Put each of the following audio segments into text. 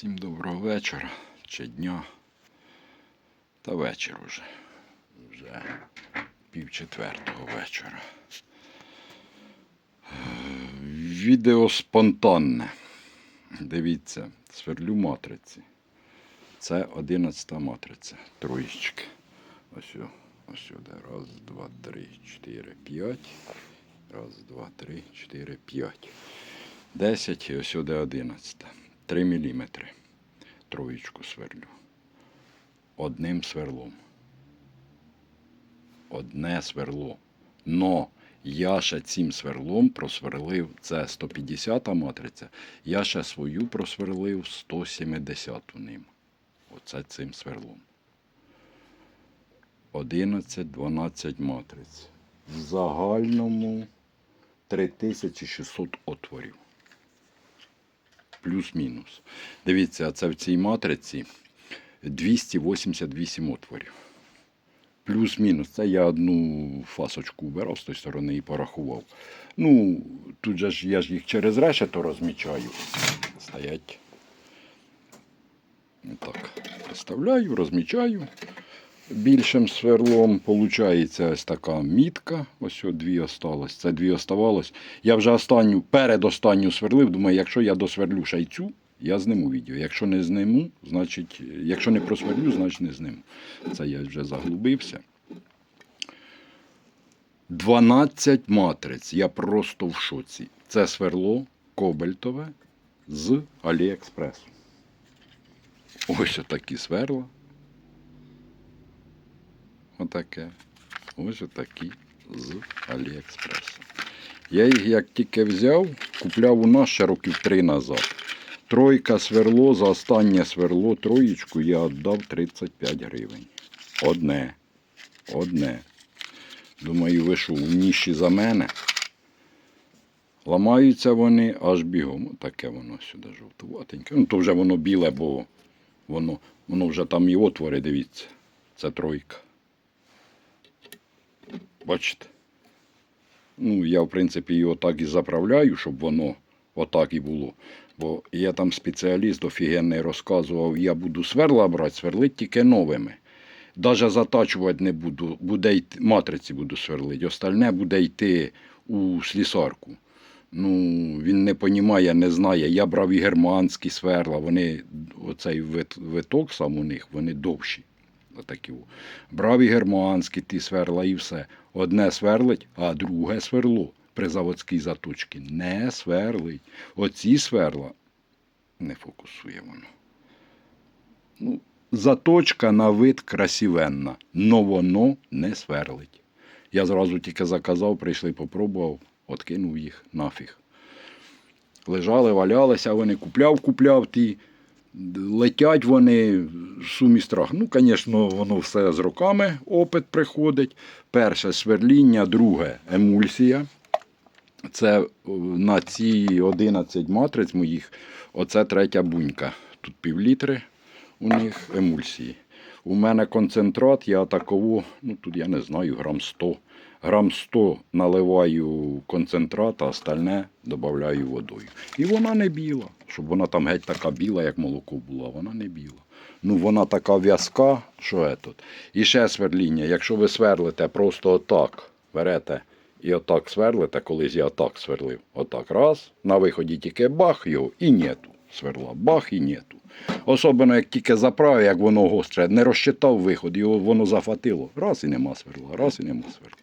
Всім доброго вечора чи дня. Та вечір уже. Вже пів четвертого вечора. Відео спонтанне. Дивіться, сверлю матриці. Це 11 матриця. Троєчки. Ось, ось сюди. Раз, два, три, чотири, п'ять. Раз, два, три, чотири, п'ять. 10 і ось сюди 11. 3 мм. Троєчку сверлю. Одним сверлом. Одне сверло. Но я ще цим сверлом просверлив, це 150 матриця, я ще свою просверлив 170 ним. Оце цим сверлом. 11-12 матриць. В загальному 3600 отворів. Плюс-мінус. Дивіться, це в цій матриці 288 отворів. Плюс-мінус. Це я одну фасочку вбирав з тої сторони і порахував. Ну, тут же ж я ж їх через решето розмічаю. Стоять. Так, представляю, розмічаю. Більшим сверлом получається ось така мітка. Ось о, дві осталось. Це дві оставалось. Я вже останню, передостанню сверлив. Думаю, якщо я досверлю ще й цю, я зниму відео. Якщо не зниму, значить, якщо не просверлю, значить не зниму. Це я вже заглубився. 12 матриць. Я просто в шоці. Це сверло кобальтове з Аліекспресу. Ось отакі сверла. Отаке. Ось отакі з Аліекспресу. Я їх як тільки взяв, купляв у нас ще років три назад. Тройка сверло, за останнє сверло, троєчку я віддав 35 гривень. Одне. Одне. Думаю, ви що, умніші за мене. Ламаються вони аж бігом. Таке воно сюди жовтуватеньке. Ну, то вже воно біле, бо воно, воно вже там і отвори, дивіться. Це тройка. Бачите? Ну, я, в принципі, його так і заправляю, щоб воно отак і було. Бо я там спеціаліст офігенний розказував, я буду сверла брати, сверлити тільки новими. Даже затачувати не буду, буде йти, матриці буду сверлити. Остальне буде йти у слісарку. Ну, він не понімає, не знає. Я брав і германські сверла, вони, оцей виток сам у них, вони довші. Брав і германські ті сверла і все. Одне сверлить, а друге сверло при заводській заточці не сверлить. Оці сверла не фокусує воно. Ну, заточка на вид красивенна, но воно не сверлить. Я зразу тільки заказав, прийшли, попробував, откинув їх нафіг. Лежали, валялися, вони купляв, купляв ті. Летять вони сумі страх. Ну, звісно, воно все з роками опит приходить. Перше сверління, друге емульсія. Це на ці 11 матриць моїх, оце третя бунька. Тут півлітри у них емульсії. У мене концентрат, я такову, ну тут я не знаю, грам 100. Грам 100 наливаю концентрат, а остальне додаю водою. І вона не біла, щоб вона там геть така біла, як молоко була, вона не біла. Ну вона така в'язка, що тут. І ще сверління, якщо ви сверлите просто отак, берете і отак сверлите, колись я отак сверлив. Отак раз, на виході тільки бах його і нету сверла. Бах і нету. Особливо, як тільки заправив, як воно гостре, не розчитав виход, його воно зафатило. Раз і нема сверла, раз і нема сверла.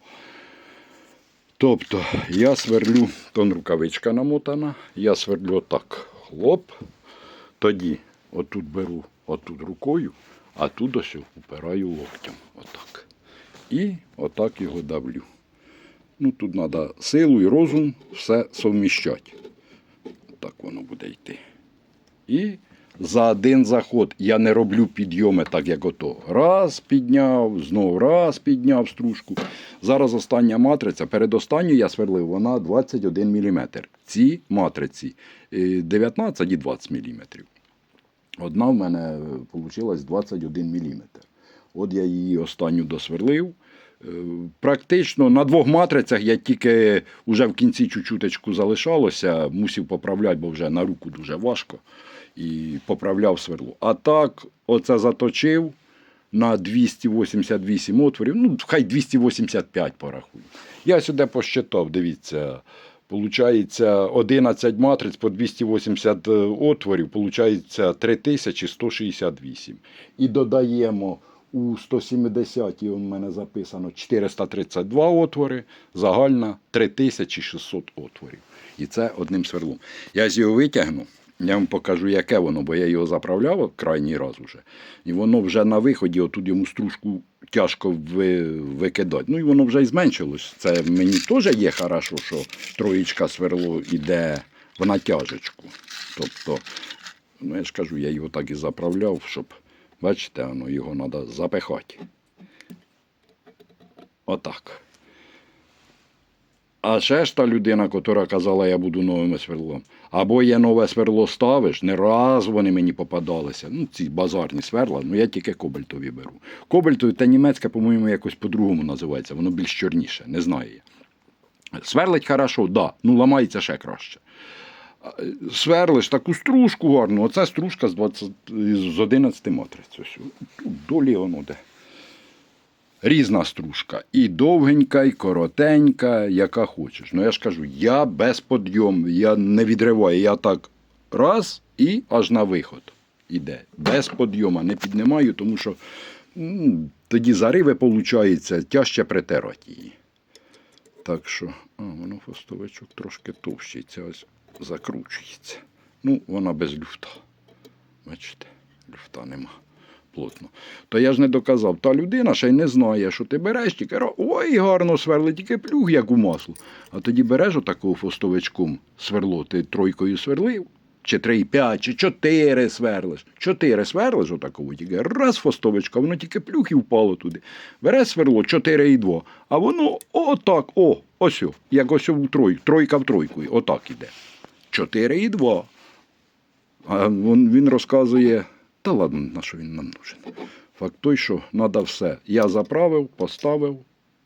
Тобто я сверлю, тон рукавичка намотана, я сверлю отак. Хлоп. Тоді отут беру отут рукою, а тут ось упираю локтем. Отак. І отак його давлю. Ну, тут треба силу і розум все совміщати. Так воно буде йти. І за один заход я не роблю підйоми так, як ото. Раз підняв, знов раз підняв стружку. Зараз остання матриця. Перед останньою я сверлив, вона 21 мм. Ці матриці е, 19 і 20 мм. Одна в мене вийшла 21 мм. От я її останню досверлив. Е, Практично на двох матрицях я тільки вже в кінці чуть-чуточку залишалося, мусив поправляти, бо вже на руку дуже важко. І поправляв сверло. А так, оце заточив на 288 отворів, ну, хай 285 порахую. Я сюди посчитав, дивіться. Получається 11 матриць по 280 отворів, получається 3168. І додаємо у 170 у мене записано 432 отвори, загальна 3600 отворів. І це одним сверлом. Я з його витягну, я вам покажу, яке воно, бо я його заправляв крайній раз уже. І воно вже на виході, отут йому стружку тяжко ви, викидати. Ну і воно вже і зменшилось. Це мені теж є хорошо, що троєчка сверло йде в натяжечку. Тобто, ну я ж кажу, я його так і заправляв, щоб, бачите, воно, його треба запихати. Отак. А ще ж та людина, яка казала, я буду новим сверлом. Або є нове сверло ставиш, не раз вони мені попадалися. Ну, ці базарні сверла, ну я тільки кобальтові беру. Кобальтові та німецьке, по-моєму, якось по-другому називається, воно більш чорніше, не знаю я. Сверлить хорошо, да, ну ламається ще краще. Сверлиш таку стружку гарну, оце стружка з, 20, з 11 матриць. Ось. Тут долі воно де. Різна стружка. І довгенька, і коротенька, яка хочеш. Ну я ж кажу, я без подйому, я не відриваю. Я так раз і аж на виход іде. Без подйому. Не піднімаю, тому що м, тоді зариви, виходить, тяжче притирати її. Так що, а, воно фостовичок трошки товщий, це ось закручується. Ну, вона без люфта. Бачите, люфта нема плотно. То я ж не доказав. Та людина ще й не знає, що ти береш, тільки ой, гарно сверлить, тільки плюг, як у масло. А тоді береш отакого фостовичком сверло, ти тройкою сверлив, чи три, п'ять, чи чотири сверлиш. Чотири сверлиш отакого, тільки раз фостовичка, воно тільки плюх і впало туди. Береш сверло 4 і 2, а воно отак, о, ось, як ось у тройку, тройка в тройку, отак іде. 4 і 2. А він, розказує, та ладно, на що він нам нужен. Факт той, що треба все. Я заправив, поставив,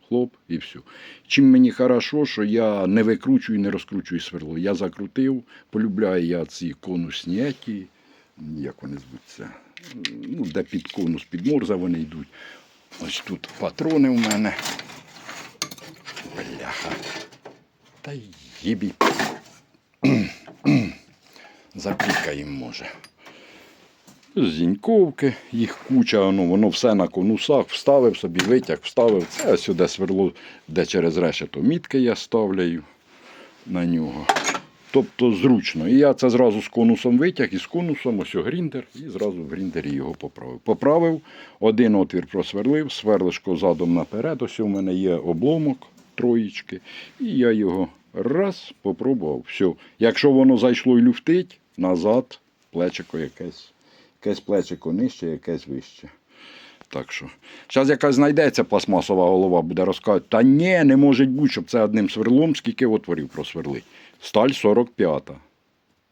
хлоп і все. Чим мені хорошо, що я не викручую, і не розкручую сверло. Я закрутив, полюбляю я ці конусні, еті, як вони звуться, ну, де під конус, під морза вони йдуть. Ось тут патрони у мене. Бляха. Та їбі. Запікаємо може. Зіньковки, їх куча, ну, воно все на конусах, вставив собі, витяг, вставив. Це сюди сверло, де через решето мітки я ставляю на нього. Тобто зручно. І я це зразу з конусом витяг, і з конусом ось гріндер, і зразу в гріндері його поправив. Поправив, один отвір просверлив, сверлишко задом наперед. Ось у мене є обломок троєчки. І я його раз попробував. Все. Якщо воно зайшло і люфтить, назад плечико якесь. Якесь плечико нижче, якесь вище. Так що, зараз якась знайдеться пластмасова голова, буде розказувати, та ні, не може бути, щоб це одним сверлом, скільки отворів просверлить. Сталь 45.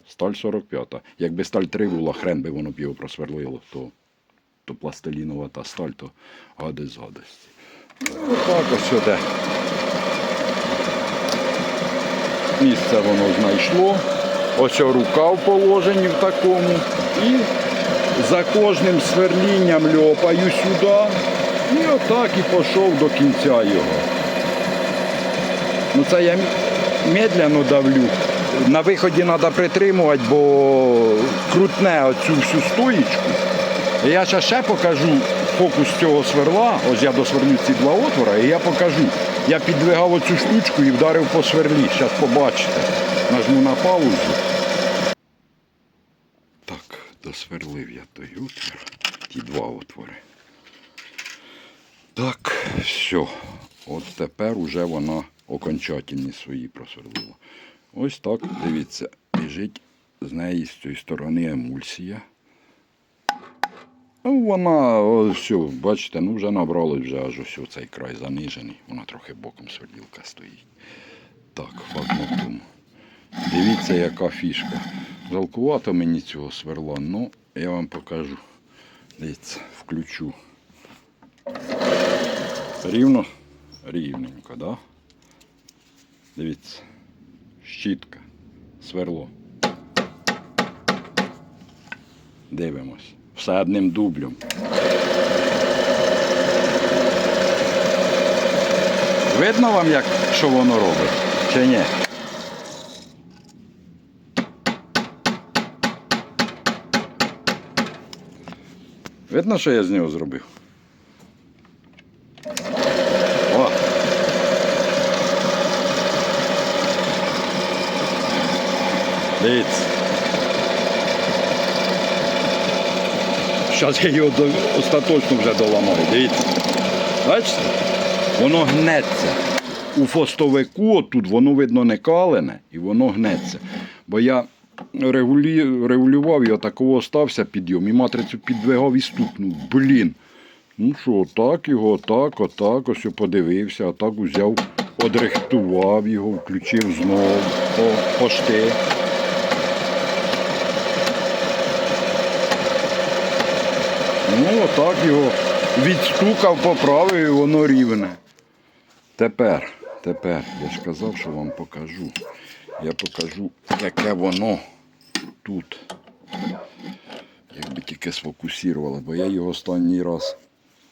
Сталь 45. Якби сталь 3 була, хрен би воно б його просверлило, то, то пластилінова та сталь, то гадость з гадості. Ну, так ось сюди. Місце воно знайшло. Ось рука в положенні в такому. І за кожним сверлінням льопаю сюди. І отак і пішов до кінця його. Ну це я медленно давлю. На виході треба притримувати, бо крутне оцю всю стоїчку. Я ще, ще покажу фокус цього сверла. Ось я досверлю ці два отвора, і я покажу. Я підвигав оцю штучку і вдарив по сверлі. Зараз побачите. Нажму на паузу. Так, досверлив я той отвір, ті два отвори. Так, все. От тепер уже вона окончательні свої просверлила. Ось так, дивіться, біжить з неї з цієї сторони емульсія. Ну, вона, о, все, бачите, ну вже набрали вже аж ось цей край занижений. Вона трохи боком сверділка стоїть. Так, факт. Дивіться, яка фішка. Жалкувато мені цього сверла, ну я вам покажу. Дивіться, включу. Рівно Рівненько, да? Дивіться. Щітка, сверло. Дивимось. Все одним дублем. Видно вам, як, що воно робить? Чи ні? Видно, що я з нього зробив? О! Дивіться. Зараз я його остаточно вже доламаю. Дивіться. Бачите? Воно гнеться. У фостовику отут воно видно не калене і воно гнеться. Бо я регулі... регулював і отакого остався підйом, і матрицю підвигав і стукнув. Блін. Ну що, отак його, отак, отак, ось я подивився, отак взяв, одрихтував його, включив знову по пошти. Ну, отак його відстукав, поправив і воно рівне. Тепер, тепер, я ж казав, що вам покажу. Я покажу, яке воно тут. Якби тільки сфокусувало, бо я його останній раз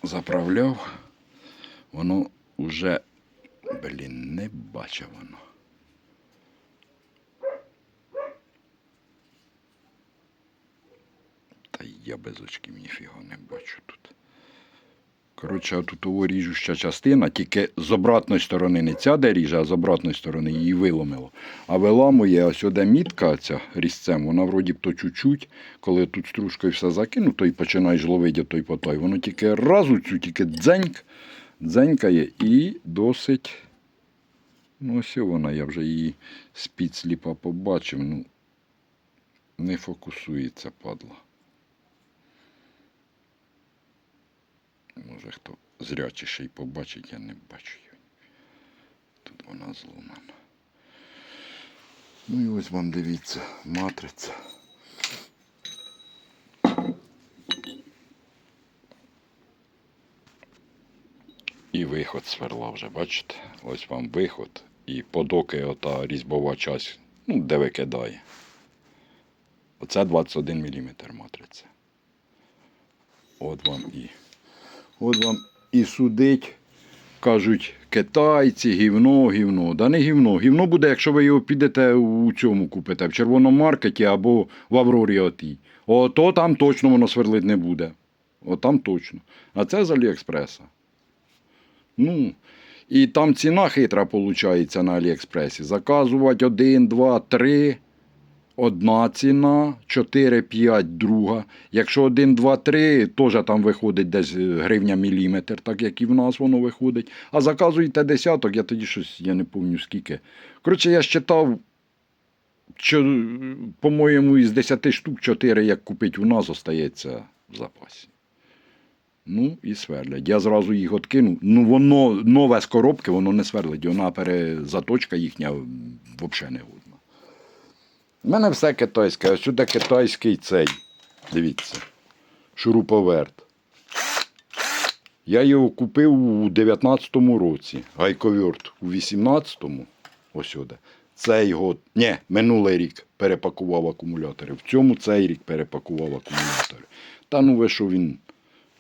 заправляв, воно вже, блін, не бачив воно. Та я без очків ніфіга не бачу тут. Коротше, тут ріжуща частина, тільки з обратної сторони не ця де ріже, а з обратної сторони її виломило. А виламує ось оде мітка ця різцем, вона вроді б то чуть-чуть, коли тут стружкою все закину, то й починаєш ловити той потой. Воно тільки разу цю, тільки дзеньк, дзенькає і досить. Ну, ось вона, я вже її з-під сліпа побачив. Ну, не фокусується, падла. Може хто зрячіший побачить, я не бачу її. Тут вона зломана. Ну і ось вам дивіться, матриця. І виход сверла вже, бачите? Ось вам виход. І подоки ота різьбова часть, ну, де викидає. Оце 21 мм матриця. От вам і. От вам і судить, кажуть, китайці, гівно, гівно. Да не гівно. Гівно буде, якщо ви його підете у цьому купите, в червоному маркеті або в Аврорі отій. Ото там точно воно сверлить не буде. От там точно. А це з Аліекспреса. Ну, і там ціна хитра виходить на Аліекспресі. Заказувати один, два, три. Одна ціна, 4, 5 друга. Якщо 1, 2, 3, теж там виходить десь гривня міліметр, так як і в нас воно виходить. А заказуєте десяток, я тоді щось, я не пам'ятаю скільки. Коротше, я считав, що, по-моєму, із 10 штук 4, як купить у нас, остається в запасі. Ну і сверлять. Я зразу їх откинув. Ну, воно нове з коробки, воно не сверлить. Вона перезаточка їхня взагалі не годна. У мене все китайське. Ось сюди китайський цей. Дивіться. Шуруповерт. Я його купив у 19-му році. Гайковерт у 18-му. Ось. Цей год. Ні, минулий рік перепакував акумулятори. В цьому цей рік перепакував акумулятори. Та ну ви що він.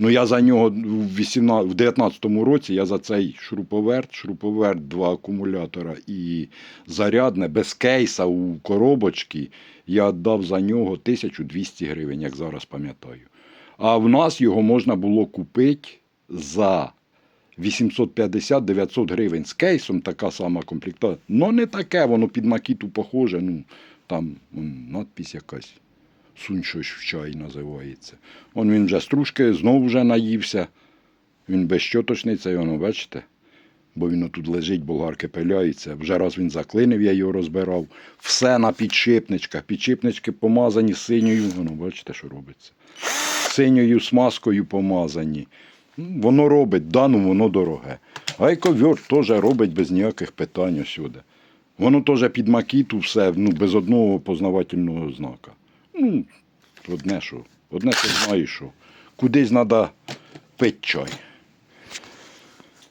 Ну я за нього в 18, в 19-му році я за цей шуруповерт, шуруповерт, два акумулятора і зарядне без кейса у коробочці. Я дав за нього 1200 гривень, як зараз пам'ятаю. А в нас його можна було купити за 850-900 гривень з кейсом, така сама комплектація. Ну не таке, воно під макіту похоже. Ну, там надпись якась. Сунь щось в чай називається. Он він вже стружки знову вже наївся. Він безщоточний, цей воно, бачите? Бо він тут лежить, болгарки пиляється. Вже раз він заклинив, я його розбирав. Все на підшипничках. Підшипнички помазані синьою. Воно, бачите, що робиться. Синьою смазкою помазані. Воно робить, да, ну воно дороге. Гайковерт теж робить без ніяких питань сюди. Воно теж під макіту все, ну, без одного познавательного знака. Ну, одне що. Одне ти знаєш, що кудись треба пити чай.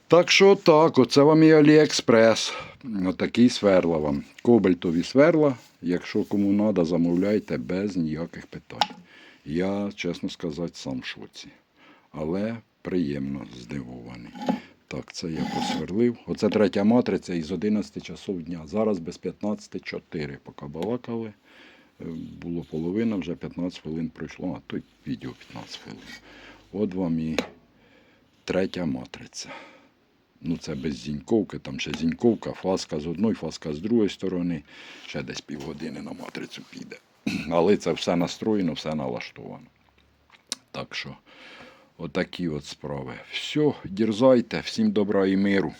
Так що так, оце вам і Аліекспрес. Отакий сверла вам. Кобальтові сверла. Якщо кому треба, замовляйте без ніяких питань. Я, чесно сказати, сам в шоці. Але приємно здивований. Так, це я посверлив. Оце третя матриця із 11 часов дня. Зараз без 15.4. Поки балакали. Було половина, вже 15 хвилин пройшло, а й відео 15 хвилин. От вам і третя матриця. Ну, це без зіньковки, там ще зіньковка, фаска з одної, фаска з другої сторони. Ще десь півгодини на матрицю піде. Але це все настроєно, все налаштовано. Так що, отакі от справи. Все, дірзайте, всім добра і миру.